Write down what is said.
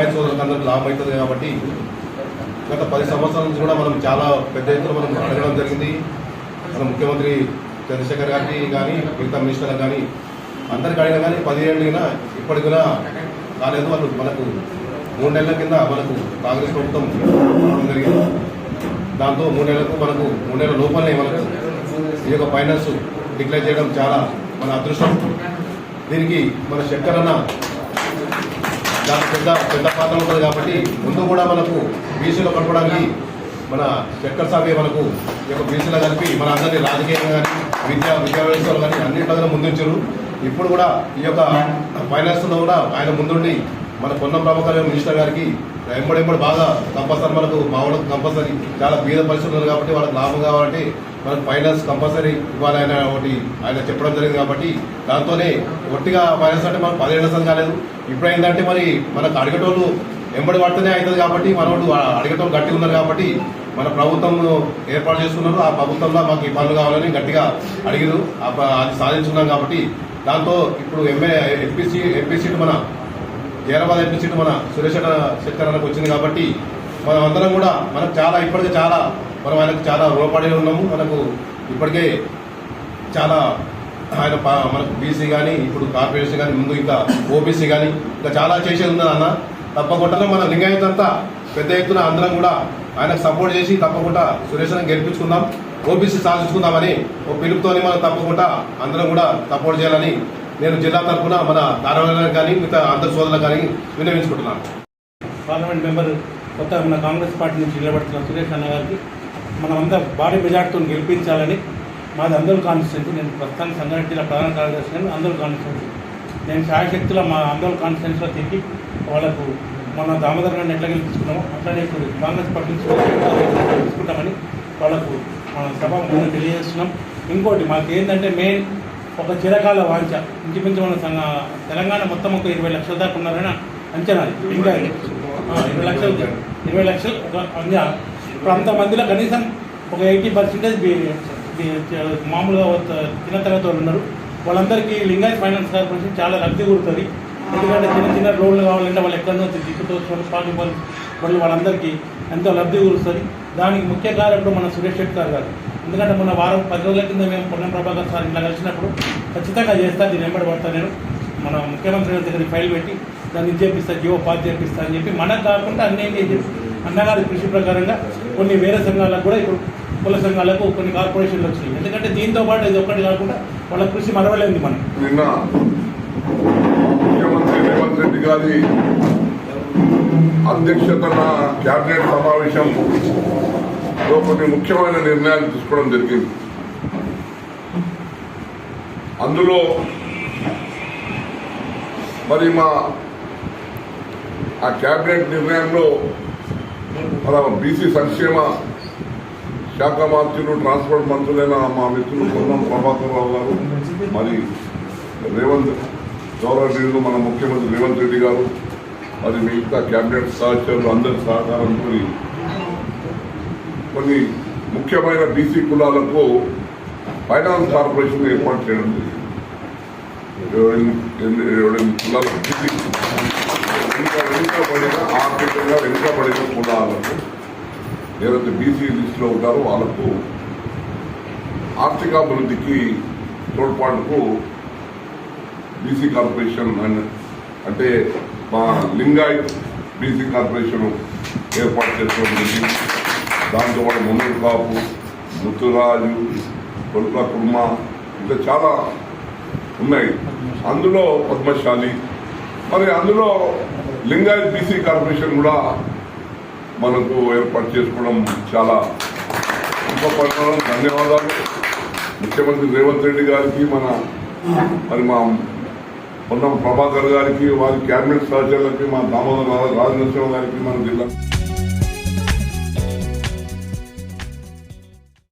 అందరికి లాభం అవుతుంది కాబట్టి గత పది సంవత్సరాల నుంచి కూడా మనం చాలా పెద్ద ఎత్తున మనం అడగడం జరిగింది. మన ముఖ్యమంత్రి చంద్రశేఖర్ గారికి కానీ మిగతా మినిస్టర్లకు కానీ అందరికి అడిగినా కానీ పదిహేను అయినా ఇప్పటికి కూడా కాలేదు వాళ్ళు మనకు మూడు నెలల కింద మనకు కాంగ్రెస్ ప్రభుత్వం జరిగింది. దాంతో మూడు నెలలకు మనకు మూడు నెలల లోపలనే మనకు ఈ యొక్క ఫైనాన్స్ డిక్లేర్ చేయడం చాలా మన అదృష్టం. దీనికి మన శంకరన్న అన్న దానికి పెద్ద పెద్ద పాత్ర ఉంటుంది కాబట్టి ముందు కూడా మనకు బీసీలో కలపడానికి మన శంకర్ సాబే మనకు ఈ యొక్క బీసీలో కలిపి మన అందరినీ రాజకీయంగా కానీ విద్యా విద్యా కానీ కానీ అన్నింటిలో ముందుంచారు. ఇప్పుడు కూడా ఈ యొక్క ఫైనాన్స్లో కూడా ఆయన ముందుండి మన పొన్నం ప్రభాకర్ మినిస్టర్ గారికి ఎంబడెంబడి బాగా కంపల్సరీ మనకు మా వాళ్ళకు కంపల్సరీ చాలా బీద పరిస్థితులు కాబట్టి వాళ్ళకి లాభం కాబట్టి మనకు ఫైనాన్స్ కంపల్సరీ ఇవ్వాలి ఆయన ఒకటి ఆయన చెప్పడం జరిగింది కాబట్టి దాంతోనే ఒట్టిగా ఫైనాన్స్ అంటే మనకు పదిహేడు అసలు కాలేదు. ఇప్పుడు ఏంటంటే మరి మనకు అడిగేటోళ్ళు వెంబడి పడితేనే అవుతుంది కాబట్టి మనోడు అడిగేటోళ్ళు గట్టి ఉన్నారు కాబట్టి మన ప్రభుత్వం ఏర్పాటు చేసుకున్నారు. ఆ ప్రభుత్వంలో మాకు ఈ పనులు కావాలని గట్టిగా అడిగారు. ఆ అది సాధించుకున్నాం కాబట్టి దాంతో ఇప్పుడు ఎంఏ ఎంపీసీ ఎంపీ సీటు మన హైదరాబాద్ ఎంపీ సీటు మన సురేష్ అన్న అన్నకు వచ్చింది కాబట్టి మనం అందరం కూడా మనకు చాలా ఇప్పటికే చాలా మనం ఆయనకు చాలా రుణపడి ఉన్నాము. మనకు ఇప్పటికే చాలా ఆయన మనకు బీసీ కానీ ఇప్పుడు కార్పొరేషన్ కానీ ముందు ఇంకా ఓబీసీ కానీ ఇంకా చాలా చేసేది ఉన్నది అన్న. తప్పకుండా మన లింగాయతంతా పెద్ద ఎత్తున అందరం కూడా ఆయనకు సపోర్ట్ చేసి తప్పకుండా సురేష్ గెలిపించుకుందాం ఓబీసీ సాధించుకుందామని ఓ పిలుపుతోని మనం తప్పకుండా అందరం కూడా సపోర్ట్ చేయాలని నేను జిల్లా తరఫున మన ధారావాహిక కానీ మిగతా అందరి సోదరులకు కానీ విన్నవించుకుంటున్నాను. పార్లమెంట్ మెంబర్ కొత్త మన కాంగ్రెస్ పార్టీ నుంచి నిలబడుతున్న సురేష్ అన్న గారికి మనమంతా భారీ మెజార్టీతో గెలిపించాలని మాది అందరూ కాన్స్టిట్యూన్సీ. నేను ప్రస్తుతానికి సంగారెడ్డి జిల్లా ప్రధాన కార్యదర్శి కానీ అందరూ కాన్స్టిట్యూన్సీ. నేను శాయశక్తుల మా అందరూ కాన్స్టిట్యూన్సీలో తిరిగి వాళ్ళకు మన దామోదర్ గారిని ఎట్లా గెలిపించుకున్నామో అట్లానే ఇప్పుడు కాంగ్రెస్ పార్టీ నుంచి వాళ్ళకు మన సభాముఖంగా తెలియజేస్తున్నాం. ఇంకోటి మాకు ఏంటంటే మెయిన్ ఒక చిరకాల వాంఛ. ఇంచుమించు మన సంఘ తెలంగాణ మొత్తం ఒక ఇరవై లక్షల దాకా ఉన్నారని అంచనా. ఇంకా ఇరవై లక్షలు ఇరవై లక్షలు ఒక అంజా ఇప్పుడు అంతమందిలో కనీసం ఒక ఎయిటీ పర్సెంటేజ్ మామూలుగా ఒక చిన్న తరగతి వాళ్ళు ఉన్నారు. వాళ్ళందరికీ లింగాయత్ ఫైనాన్స్ కార్పొరేషన్ చాలా లబ్ధి కూడుతుంది. ఎందుకంటే చిన్న చిన్న రోడ్లు కావాలంటే వాళ్ళు ఎక్కడి నుంచి దిక్కుతో పాటు వాళ్ళు వాళ్ళందరికీ ఎంతో లబ్ధి కూరుస్తుంది దానికి ముఖ్య కారకుడు మన సురేష్ శెట్కర్ గారు. ఎందుకంటే మొన్న వారం పది రోజుల కింద మేము పొన్నం ప్రభాకర్ సార్ ఇట్లా కలిసినప్పుడు ఖచ్చితంగా చేస్తా దీన్ని వెంబడి పడతా నేను. మన ముఖ్యమంత్రి గారి దగ్గర ఫైల్ పెట్టి దాన్ని చేపిస్తా జీవో పాస్ చేపిస్తా అని చెప్పి మనకు కాకుండా అన్నీ చేసి అన్నగారి కృషి ప్రకారంగా కొన్ని వేరే సంఘాలకు కూడా ఇప్పుడు కుల సంఘాలకు కొన్ని కార్పొరేషన్లు వచ్చినాయి. ఎందుకంటే దీంతో పాటు ఇది ఒక్కటి కాకుండా వాళ్ళ కృషి మరవలేదు మనం నిన్న ముఖ్యమంత్రి రేవంత్ రెడ్డి గారి అధ్యక్షతన కేబినెట్ సమావేశం లో కొన్ని ముఖ్యమైన నిర్ణయాలు తీసుకోవడం జరిగింది. అందులో మరి మా ఆ కేబినెట్ నిర్ణయంలో మన బీసీ సంక్షేమ శాఖ మంత్రులు ట్రాన్స్పోర్ట్ మంత్రులైన మా మిత్రులు పొన్నం ప్రభాకర్ రావు గారు మరి రేవంత్ గౌరవ మన ముఖ్యమంత్రి రేవంత్ రెడ్డి గారు మరి మిగతా క్యాబినెట్ సహచరులు అందరి సహకారంతో కొన్ని ముఖ్యమైన బీసీ కులాలకు ఫైనాన్స్ కార్పొరేషన్ ఏర్పాటు చేయడం జరిగింది. ఎనిమిది- కులాలకు బీసీ వెనుకబడిన ఆర్థికంగా వెనుకబడిన కులాలకు ఏదైతే బీసీ లిస్టులో ఉంటారో వాళ్ళకు ఆర్థికాభివృద్ధికి తోడ్పాటుకు బీసీ కార్పొరేషన్ అంటే మా లింగాయత్ బీసీ కార్పొరేషన్ ఏర్పాటు చేసుకోవడం దాంతోపాటు దాంతో పాటు మున్నూరు కాపు ముత్తురాజు కొడుకుల కుర్మ ఇంకా చాలా ఉన్నాయి. అందులో పద్మశాలి. మరి అందులో లింగాయత్ బీసీ కార్పొరేషన్ కూడా మనకు ఏర్పాటు చేసుకోవడం చాలా గొప్ప ధన్యవాదాలు. ముఖ్యమంత్రి రేవంత్ రెడ్డి గారికి మన మరి మా పొన్నం ప్రభాకర్ గారికి వారి క్యాబినెట్ సహచరులకి మా దామోదర్ రాజనరసింహ గారికి మన జిల్లా